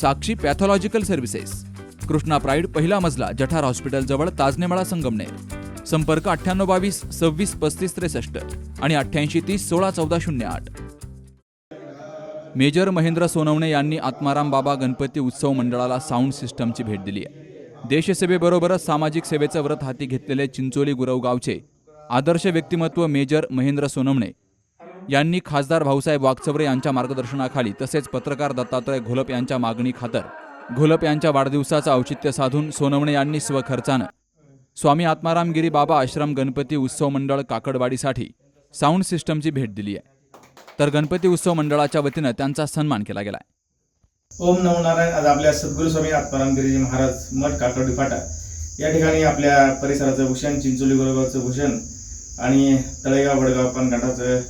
Sakshi pathological services. Krishna pride पहिला मजला जठार हॉस्पिटलजवळ ताजनेमाळा संगमनेर. संपर्क अठ्ठ्याण्णव बावीस सव्वीस पस्तीस त्रेसष्ट आणि अठ्ठ्याऐंशी तीस सोळा चौदा शून्य आठ. मेजर महेंद्र सोनवणे यांनी आत्माराम बाबा गणपती उत्सव मंडळाला साऊंड सिस्टमची भेट दिली आहे. देशसेवेबरोबरच सामाजिक सेवेचं व्रत हाती घेतलेले चिंचोली गुरवगावचे आदर्श व्यक्तिमत्व मेजर महेंद्र सोनवणे यांनी खासदार भाऊसाहेब वागचवरे यांच्या मार्गदर्शनाखाली तसेच पत्रकार दत्तात्रय घोलप यांच्या मागणी खातर घोलप यांच्या वाढदिवसाचं औचित्य साधून सोनवणे यांनी स्वखर्चानं स्वामी आत्मारामगिरी बाबा आश्रम गणपती उत्सव मंडळ काकडवाडीसाठी साऊंड सिस्टमची भेट दिली आहे. तर गणपती उत्सव मंडळाच्या वतीनं त्यांचा सन्मान केला गेला ओम नमो नारायण. आज आपल्या सद्गुरू स्वामी आत्मारामगिरीजी महाराज मठ काकडी फाटा. या ठिकाणी आपल्या परिसराचं भूषण चिंचोली गोरेगावचं भूषण आणि तळेगाव वडगाव पण गटाचं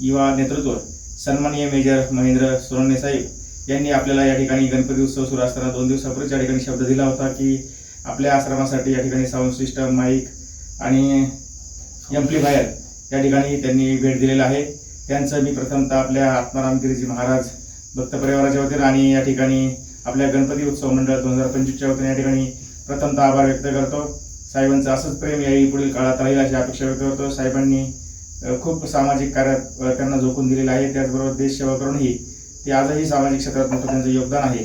युवा नेतृत्व सन्माननीय मेजर महेंद्र सोरणे साहेब यांनी आपल्याला या ठिकाणी गणपती उत्सव सुरू असताना दोन दिवसापूर्वीच या ठिकाणी शब्द दिला होता की आपल्या आश्रमासाठी या ठिकाणी साऊंड सिस्टम माईक आणि एम्प्लिफायर या ठिकाणी त्यांनी भेट दिलेला आहे. त्यांचं मी प्रथमतः आपल्या आत्माराम गिरीजी महाराज भक्त परिवाराच्या वतीनं आणि या ठिकाणी आपल्या गणपती उत्सव मंडळ दोन हजार पंचवीसच्या वतीने या ठिकाणी प्रथमतः आभार व्यक्त करतो. साहेबांचं असंच प्रेम याही पुढील काळात राहील अशी अपेक्षा व्यक्त करतो. साहेबांनी खूप सामाजिक कार्यात त्यांना झोकून दिलेलं आहे. त्याचबरोबर देशसेवा करूनही ते आजही सामाजिक क्षेत्रात मोठं त्यांचं योगदान आहे.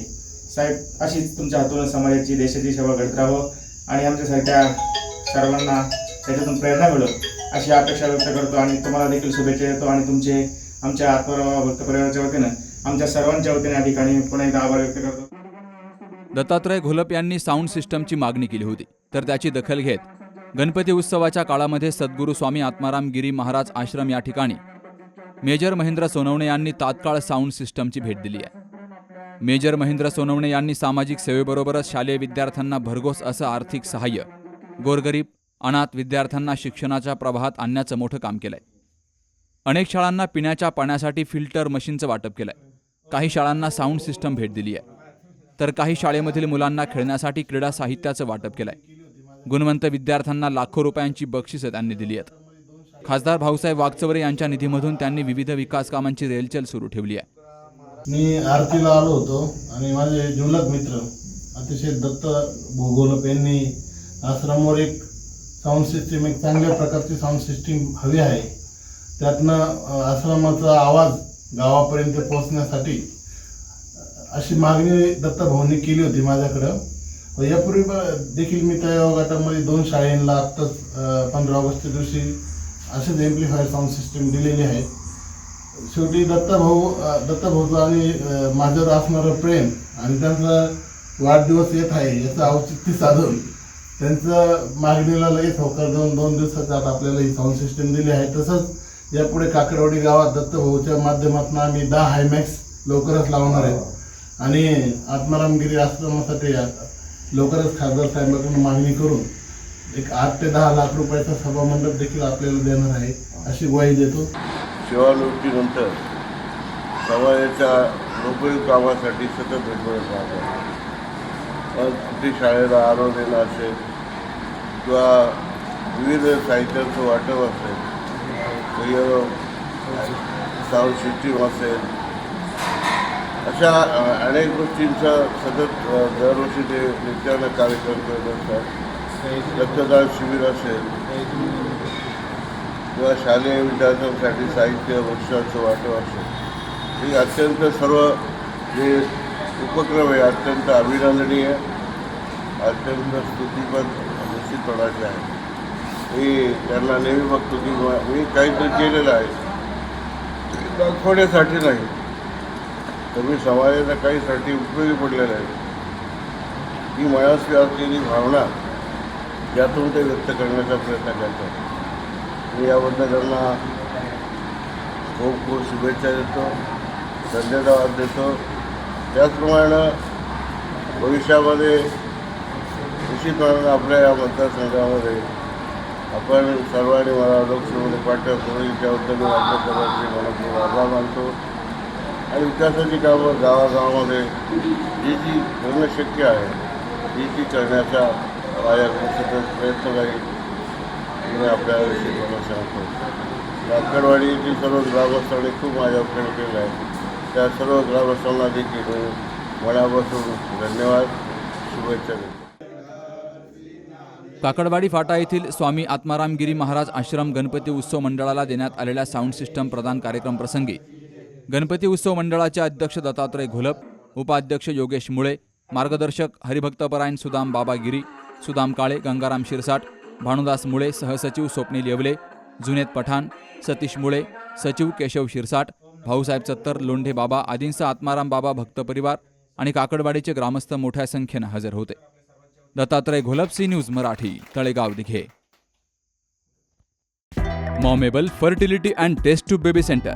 साहेब अशीच तुमच्या हातून समाजाची देशाची सेवा घडत राहावं आणि आमच्यासारख्या सर्वांना त्याच्यातून प्रेरणा मिळो अशी अपेक्षा व्यक्त करतो आणि तुम्हाला देखील शुभेच्छा देतो आणि तुमचे आमच्या आत्मरावा भक्त परिवाराच्या वतीनं आमच्या सर्वांच्या वतीने या ठिकाणी पुन्हा एकदा आभार व्यक्त करतो. दत्तात्रय घोलप यांनी साऊंड सिस्टमची मागणी केली होती तर त्याची दखल घेत गणपती उत्सवाच्या काळामध्ये सद्गुरू स्वामी आत्माराम गिरी महाराज आश्रम या ठिकाणी. मेजर महेंद्र सोनवणे यांनी तात्काळ साऊंड सिस्टमची भेट दिली आहे. मेजर महेंद्र सोनवणे यांनी सामाजिक सेवेबरोबरच शालेय विद्यार्थ्यांना भरघोस असं आर्थिक सहाय्य गोरगरीब अनाथ विद्यार्थ्यांना शिक्षणाच्या प्रवाहात आणण्याचं मोठं काम केलंय. अनेक शाळांना पिण्याच्या पाण्यासाठी फिल्टर मशीनचं वाटप केलंय. काही शाळांना साऊंड सिस्टम भेट दिली आहे. तर काही शाळेमधील मुलांना खेळण्यासाठी क्रीडा साहित्याचं वाटप केलंय. गुणवंत विद्यार्थ्यांना लाखो रुपयांची बक्षिसं त्यांनी दिली आहेत. खासदार भाऊसाहेब वागचवरे यांच्या निधीमधून त्यांनी विविध विकास कामांची रेलचेल सुरू ठेवली आहे. मी आरतीला आलो होतो आणि माझे जुलक मित्र अतिशय दत्त भोगोलप यांनी आश्रमावर एक साऊंड सिस्टीम एक चांगल्या प्रकारची साऊंड सिस्टीम हवी आहे. त्यातनं आश्रमाचा आवाज गावापर्यंत पोहोचण्यासाठी अशी मागणी दत्तभाऊंनी केली होती माझ्याकडं. हो, यापूर्वी देखील मी त्या गटामध्ये दोन शाळेंना आत्ताच पंधरा ऑगस्टच्या दिवशी असेच एम्प्लिफायर साऊंड सिस्टीम दिलेली आहे. शेवटी दत्ताभाऊ दत्ताभाऊचं आणि माझ्यावर असणारं प्रेम आणि त्यांचा वाढदिवस येत आहे याचं औचित्य साधून त्यांचं मागणीला लगेच होकार देऊन दोन दिवसाच्या आत आपल्याला ही साऊंड सिस्टीम दिली आहे. तसंच यापुढे काकडवाडी गावात दत्तभाऊच्या माध्यमातून आम्ही दहा हायमॅक्स लवकरच लावणार आहेत आणि आत्मारामगिरी आश्रमासाठी लवकरच खासदार साहेबांकडून मागणी करून एक आठ ते दहा लाख रुपयाचा सभा मंडप देखील आपल्याला देणार आहे अशी ग्वाही देतो. सेवानिवृत्तीनंतर समाजाच्या नोकरी कामासाठी सतत भेटवत राहतात मग कुठे शाळेला आरो देणं असेल किंवा विविध साहित्याचं वाटप असेल साऊंड सिस्टीम असेल अशा अनेक गोष्टींचा सतत दरवर्षी ते नित्यानं कार्यक्रम करत असतात. रक्तदान शिबिर असेल किंवा शालेय विद्यार्थ्यांसाठी साहित्य वृक्षांचं वाटप असेल. हे अत्यंत सर्व जे उपक्रम आहे अत्यंत अभिनंदनीय अत्यंत स्तुतीपद निश्चितपणाचे आहे. मी त्यांना नेहमी बघतो की मी काहीतरी केलेलं आहे. दाखवण्यासाठी नाही. कमी मी काहीसाठी उपयोगी पडलेला आहे ही मनाशी असलेली भावना यातून ते व्यक्त करण्याचा प्रयत्न करतात. मी याबद्दल त्यांना खूप खूप शुभेच्छा देतो धन्यवाद देतो. त्याचप्रमाणे भविष्यामध्ये निश्चितपणे आपल्या या मतदारसंघामध्ये आपण सर्वांनी मला लोकसभेमध्ये पाठवा कोणीच्या मी आपल्या सर्वांचे मनातून आभार मानतो. आणि विकासाची कामं गावागावामध्ये जी जी करणं शक्य आहे ती ती करण्याचा माझ्याकडे सतत प्रयत्न राहील मी आपल्याला मला सांगतो काकडवाडीतील सर्व ग्रामस्थांनी खूप माझ्या उपयोग केला आहे. त्या सर्व ग्रामस्थांना देखील मनापासून धन्यवाद शुभेच्छा देतो. काकडवाडी फाटा येथील स्वामी आत्माराम गिरी महाराज आश्रम गणपती उत्सव मंडळाला देण्यात आलेल्या साऊंड सिस्टम प्रदान कार्यक्रम प्रसंगी गणपती उत्सव मंडळाचे अध्यक्ष दत्तात्रय घोलप उपाध्यक्ष योगेश मुळे मार्गदर्शक हरिभक्तपरायण सुदाम बाबा गिरी सुदाम काळे गंगाराम शिरसाट भानुदास मुळे सहसचिव स्वप्नील येवले जुनेद पठाण सतीश मुळे सचिव केशव शिरसाट भाऊसाहेब सत्तर लोंढे बाबा आदींचा आत्माराम बाबा भक्त परिवार आणि काकडवाडीचे ग्रामस्थ मोठ्या संख्येनं हजर होते. Dattatray Gholap C news Marathi Talegaon Dighe. मॉमेबल fertility and test to baby centre.